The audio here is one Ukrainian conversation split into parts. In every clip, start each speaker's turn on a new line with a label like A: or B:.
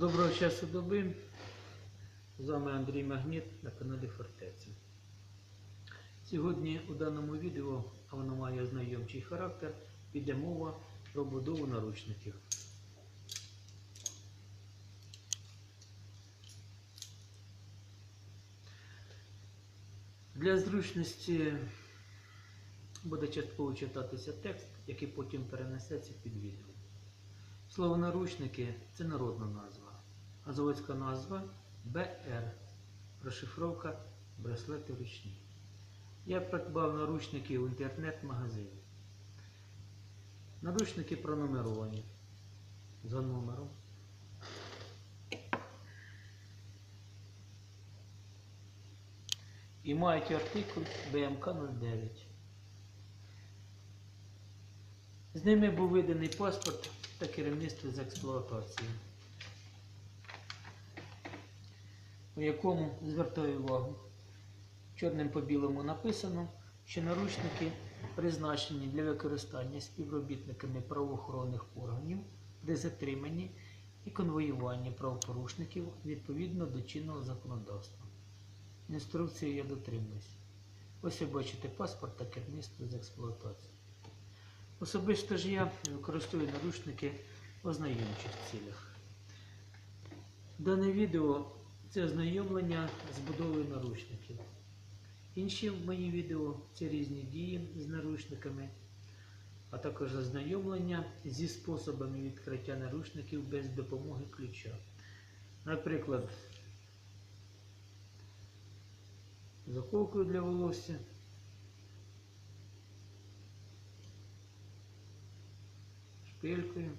A: Доброго часу доби. З вами Андрій Магніт на каналі Фортеця. Сьогодні у даному відео, а воно має ознайомчий характер, піде мова про будову наручників. Для зручності буде частково читатися текст, який потім перенесеться під відео. Слово наручники це народна назва, а заводська назва БР. Розшифровка браслети ручні. Я придбав наручники в інтернет-магазині. Наручники пронумеровані за номером. І мають артикул БМК 09. З ними був виданий паспорт та керівництво з експлуатації, у якому звертаю увагу. Чорним по білому написано, що наручники призначені для використання співробітниками правоохоронних органів при затриманні і конвоюванні правопорушників відповідно до чинного законодавства. Інструкції я дотримуюсь. Ось ви бачите паспорт та керівництво з експлуатації. Особисто ж я використовую наручники в ознайомчих цілях. Дане відео це ознайомлення з будовою наручників. Інші мої відео це різні дії з наручниками, а також ознайомлення зі способами відкриття наручників без допомоги ключа. Наприклад, заколкою для волосся. шпилькою,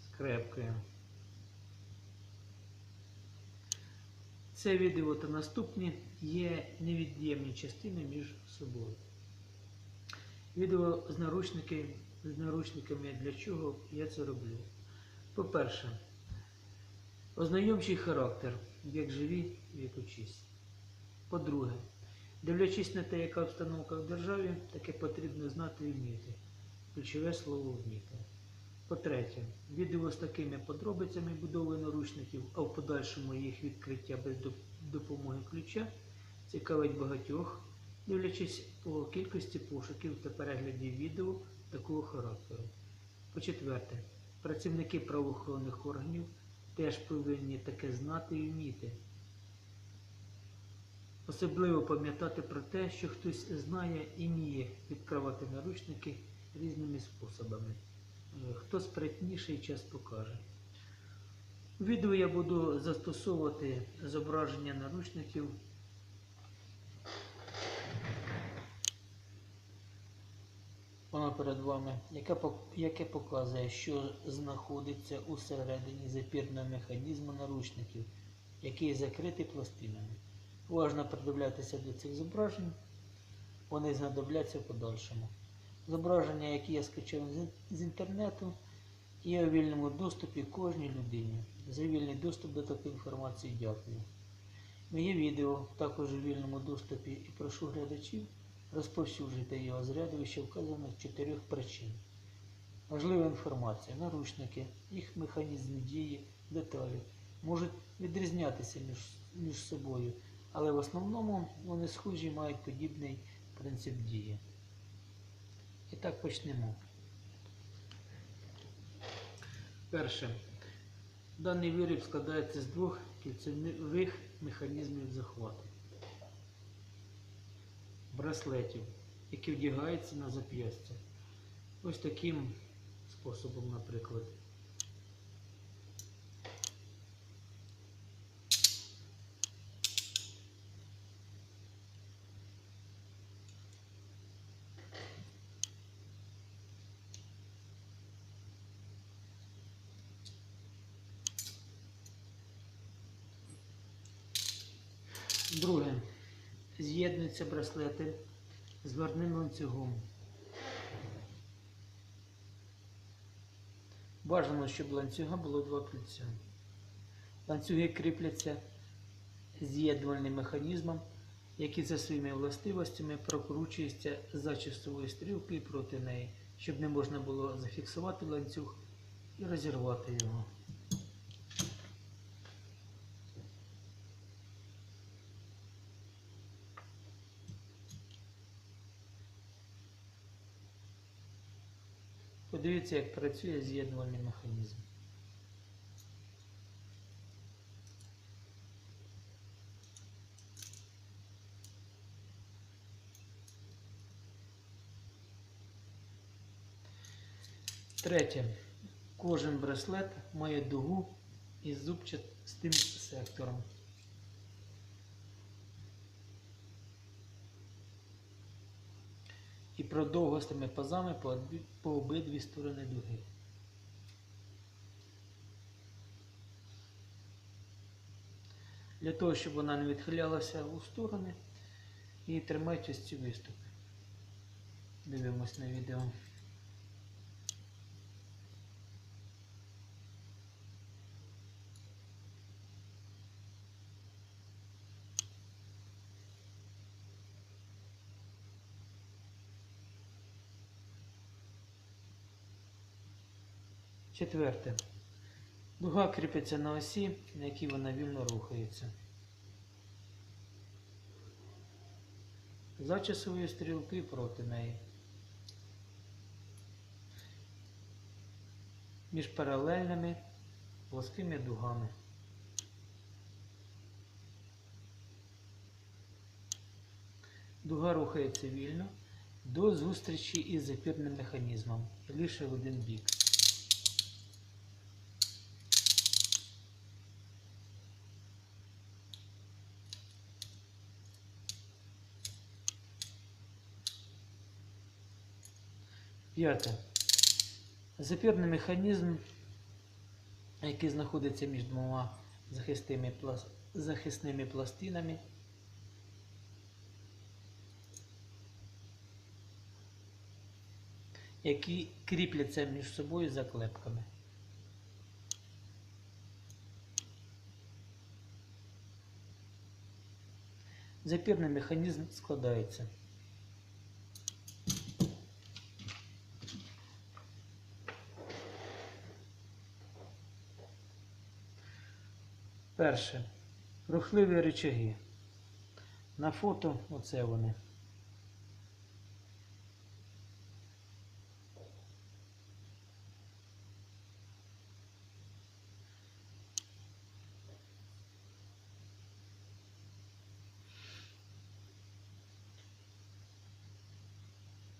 A: скрепкою. Це відео та наступні є невід'ємні частини між собою. Відео з, наручники, з наручниками для чого я це роблю. По-перше, ознайомчий характер, як живі, як учись. По-друге, Дивлячись на те, яка обстановка в державі, таке потрібно знати і вміти. Ключове слово вміти. По-третє, відео з такими подробицями будови наручників, а в подальшому їх відкриття без допомоги ключа цікавить багатьох, дивлячись по кількості пошуків та переглядів відео такого характеру. По-четверте, працівники правоохоронних органів теж повинні таке знати і вміти. Особливо пам'ятати про те, що хтось знає і вміє відкривати наручники різними способами. Хто спритніший час покаже. У відео я буду застосовувати зображення наручників. Воно перед вами, яке, показує, що знаходиться усередині запірного механізму наручників, який закритий пластинами. Уважно придивлятися до цих зображень, вони знадобляться в подальшому. Зображення, які я скачав з інтернету, є у вільному доступі кожній людині. За вільний доступ до такої інформації дякую. Моє відео також у вільному доступі і прошу глядачів розповсюджити його з ряду вище вказаних чотирьох причин. Важлива інформація, наручники, їх механізм дії, деталі можуть відрізнятися між, між собою але в основному вони схожі мають подібний принцип дії. І так почнемо. Перше. Даний виріб складається з двох кільцевих механізмів захвату, браслетів, які вдягаються на зап'ястя. Ось таким способом, наприклад. Друге. З'єднуються браслети з варним ланцюгом. Бажано, щоб ланцюга було два кільця. Ланцюги кріпляться з'єднувальним механізмом, який за своїми властивостями прокручується за часовою стрілкою проти неї, щоб не можна було зафіксувати ланцюг і розірвати його. Подивіться, як працює з'єднувальний механізм. Третє. Кожен браслет має дугу із зубчастим сектором. І продовгостими пазами по, обидві сторони дуги. Для того, щоб вона не відхилялася у сторони, і тримайте ось ці виступи. Дивимось на відео. Четверте. Дуга кріпиться на осі, на якій вона вільно рухається. За часової стрілки проти неї. Між паралельними плоскими дугами. Дуга рухається вільно до зустрічі із запірним механізмом, лише в один бік. П'яте. Запірний механізм, який знаходиться між двома захисними, плас- захисними пластинами. які кріпляться між собою заклепками. Запірний механізм складається. Перше. Рухливі речаги. На фото оце вони.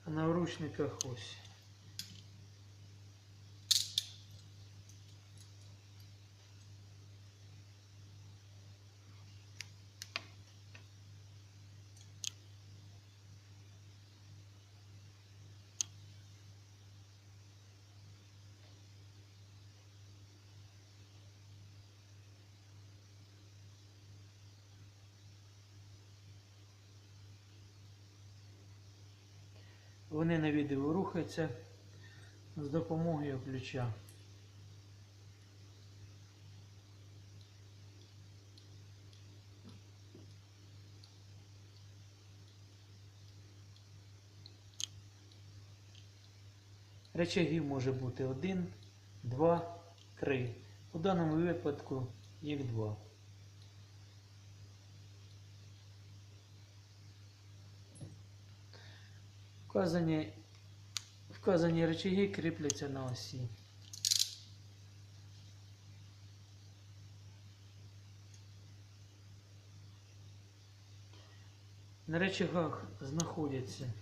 A: На вручниках ось. Вони на відео рухаються з допомогою ключа. Речагів може бути один, два, три. У даному випадку їх два. Вказані, вказані речаги кріпляться на осі. На речагах знаходяться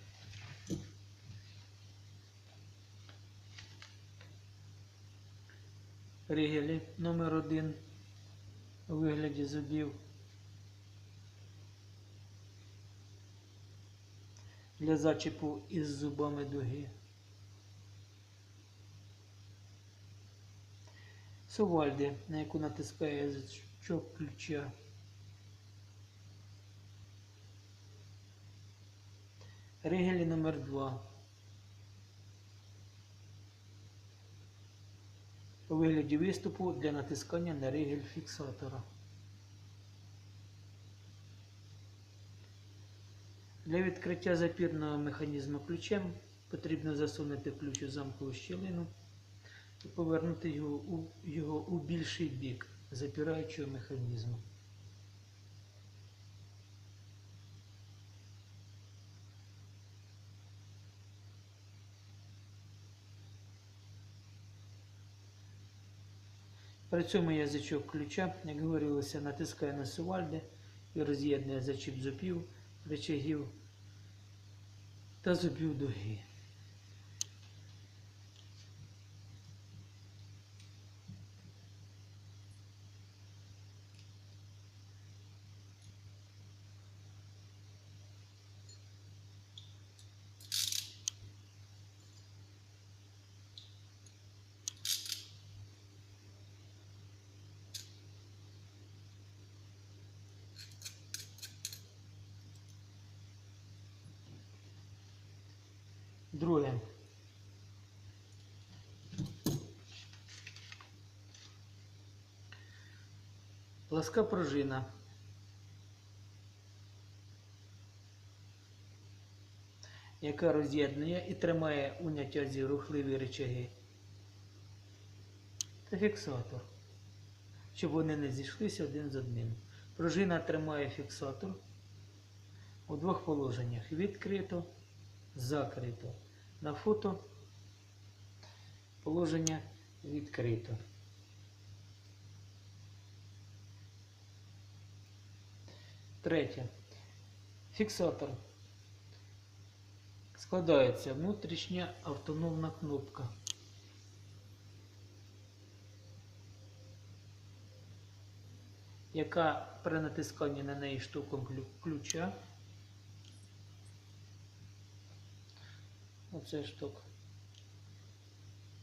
A: ригелі номер один у вигляді зубів. Для зачіпу із зубами дуги. Сувальди, на яку натискає язичок ключа. Ригелі номер 2 У вигляді виступу для натискання на ригель фіксатора. Для відкриття запірного механізму ключем потрібно засунути ключ у замкову щілину і повернути його у, його у більший бік запираючого механізму. При цьому язичок ключа, як говорилося, натискає на сувальди і роз'єднує зачіп зубів, речагів та зубів дуги. Друге. Пласка пружина. яка роз'єднує і тримає у натязі рухливі речаги. Та фіксатор, щоб вони не зійшлися один з одним. Пружина тримає фіксатор у двох положеннях відкрито, закрито. На фото положення відкрито. Третє. Фіксатор. Складається внутрішня автономна кнопка. яка при натисканні на неї штуком ключа. Оце штук.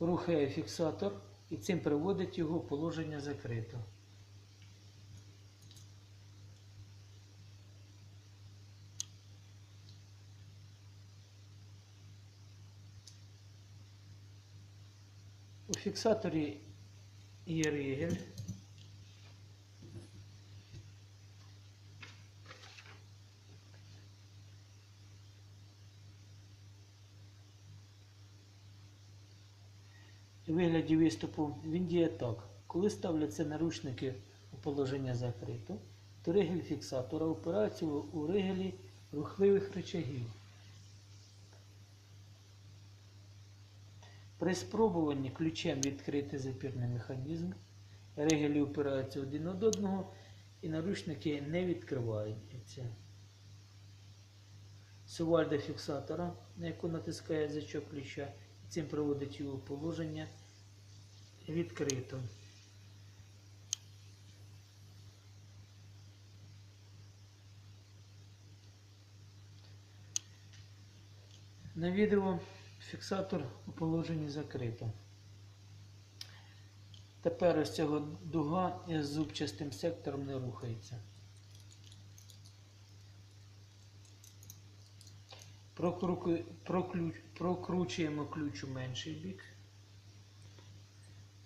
A: Рухає фіксатор і цим приводить його в положення закрито. У фіксаторі є ригель. У вигляді виступу він діє так. Коли ставляться наручники у положення закрито, то ригель фіксатора опирається у ригелі рухливих речагів. При спробуванні ключем відкрити запірний механізм, ригелі опираються один од одного і наручники не відкриваються. Сувальда фіксатора, на яку натискає язичок ключа, цим проводить його положення відкрито. На відео фіксатор у положенні закрито. Тепер ось цього дуга із зубчастим сектором не рухається. Прокручуємо ключ у менший бік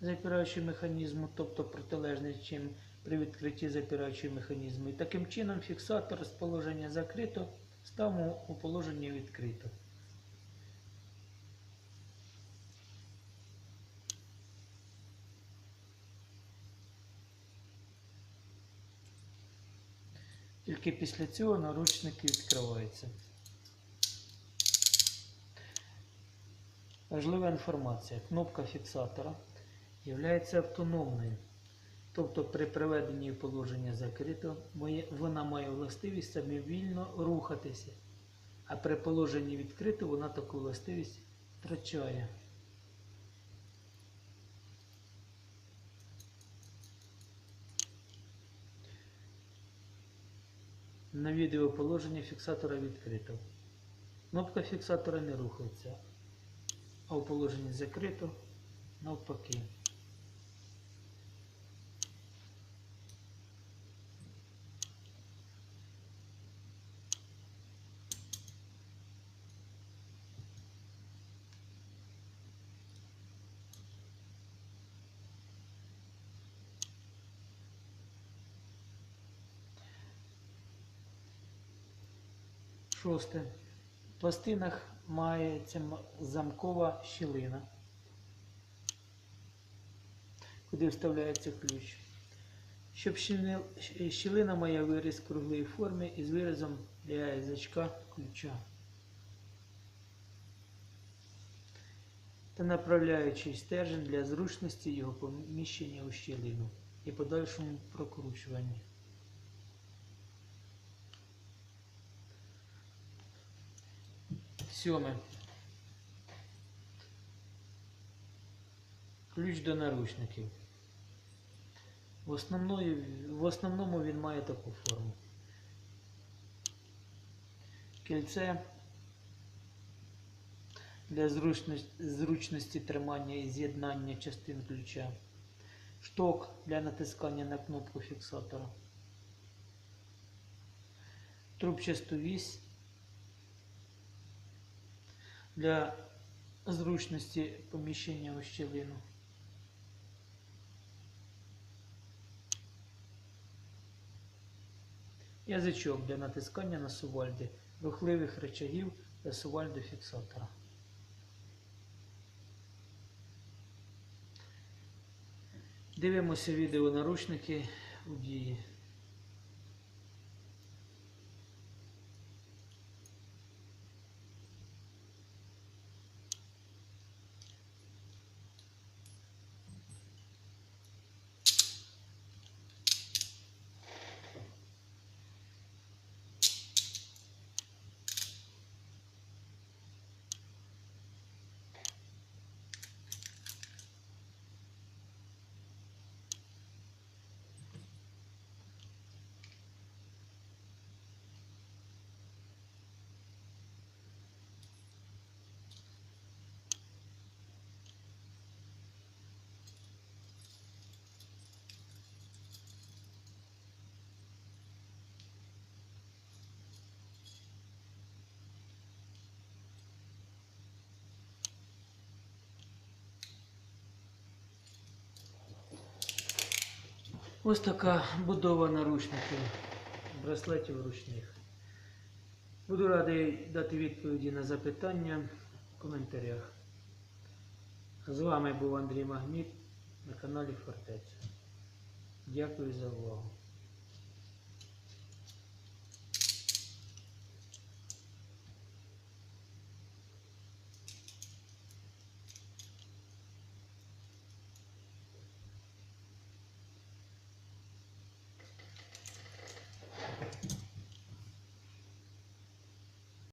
A: запираючого механізму, тобто протилежний, чим при відкритті запираючого механізму. І таким чином фіксатор з положення закрито ставимо у положення відкрито. Тільки після цього наручники відкриваються. Важлива інформація. Кнопка фіксатора є автономною. Тобто при приведенні положення закрито вона має властивість самовільно рухатися, а при положенні відкрито вона таку властивість втрачає. На відео положення фіксатора відкрито. Кнопка фіксатора не рухається, а у положенні закрито навпаки. Шосте. В пластинах мається замкова щілина. куди вставляється ключ. Щоб щілина має виріз круглої форми із виразом для язичка ключа. Та направляючий стержень для зручності його поміщення у щілину і подальшому прокручуванні. Сьоме. Ключ до наручників. В, основної, в основному він має таку форму. Кільце для зручності, зручності тримання і з'єднання частин ключа. Шток для натискання на кнопку фіксатора. Трубчасту вісь для зручності поміщення у щілину. Язичок для натискання на сувальди, рухливих речагів та сувальди фіксатора. Дивимося відео наручники у дії. Ось така будова наручників, браслетів ручних. Буду радий дати відповіді на запитання в коментарях. З вами був Андрій Магніт на каналі Фортеця. Дякую за увагу.